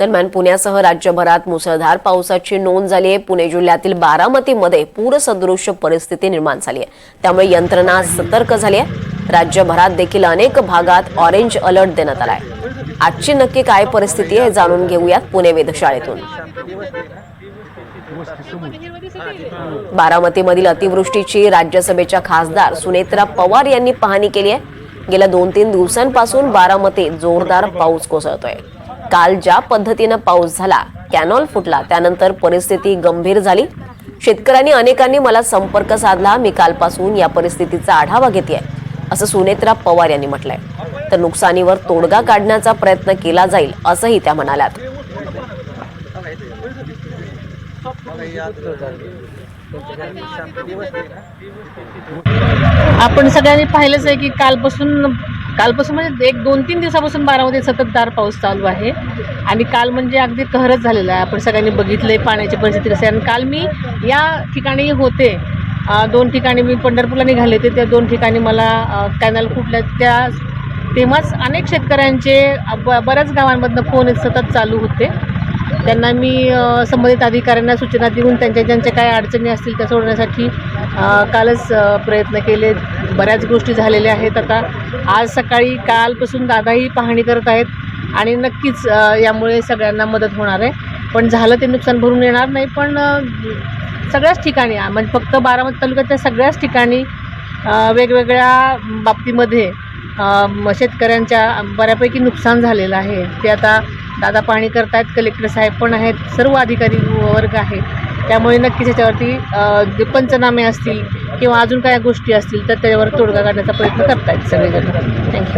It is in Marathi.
दरम्यान पुण्यासह राज्यभरात मुसळधार पावसाची नोंद झाली आहे. पुणे जिल्ह्यातील बारामतीमध्ये पूरसदृश्य परिस्थिती निर्माण झाली आहे. त्यामुळे यंत्रणा सतर्क झाली आहे. राज्यभरात देखील अनेक भागात ऑरेंज अलर्ट देण्यात आला आहे. आजची नक्की काय परिस्थिती आहे जाणून घेऊयात पुणे वेधशाळेतून. बारामतीमधील अतिवृष्टीची राज्यसभेच्या खासदार सुनेत्रा पवार यांनी पाहणी केली आहे. गेल्या दोन तीन दिवसांपासून बारामतीत जोरदार पाऊस कोसळतोय. काल ज्या पद्धतीनं पाऊस झाला कॅनॉल फुटला त्यानंतर परिस्थिती गंभीर झाली. शेतकऱ्यांनी अनेकांनी मला संपर्क साधला मी कालपासून या परिस्थितीचा आढावा घेते असं सुनेत्रा पवार यांनी म्हटलंय. तर नुकसानीवर तोडगा काढण्याचा प्रयत्न केला जाईल असंही त्या म्हणाल्यात. आपण सगळ्यांनी पाहिलंच आहे की कालपासून कालपासून म्हणजे एक दोन तीन दिवसापासून बारामध्ये सततधार पाऊस चालू आहे. आणि काल म्हणजे अगदी कहरच झालेला आहे. आपण सगळ्यांनी बघितलंय पाण्याची परिस्थिती कशी आहे. आणि काल मी या ठिकाणी होते. दोन ठिकाणी मी पंढरपूरला निघाले होते. त्या दोन ठिकाणी मला कॅनल फुटल्या त्या तेव्हाच अनेक शेतकऱ्यांचे ब बऱ्याच गावांमधनं फोन सतत चालू होते. त्यांना मी संबंधित अधिकाऱ्यांना सूचना देऊन त्यांच्या ज्यांच्या काय अडचणी असतील त्या सोडवण्यासाठी कालच प्रयत्न केले बऱ्याच गोष्टी झालेल्या आहेत. आता आज सकाळी कालपासून दादाही पाहणी करत आहेत आणि नक्कीच यामुळे सगळ्यांना मदत होणार आहे. पण झालं ते नुकसान भरून येणार नाही पण सगळ्याच ठिकाणी म्हणजे फक्त बारामती तालुक्यातल्या सगळ्याच ठिकाणी वेगवेगळ्या बाबतीमध्ये शेतकऱ्यांच्या बऱ्यापैकी नुकसान झालेलं आहे. ते आता दादा पाहणी करतायत कलेक्टर साहेब पण आहेत सर्व अधिकारी वर्ग आहेत. त्यामुळे नक्कीच याच्यावरती जे पंचनामे असतील किंवा अजून काय गोष्टी असतील तर त्याच्यावर तोडगा काढण्याचा प्रयत्न करतायत सगळेजण. थँक्यू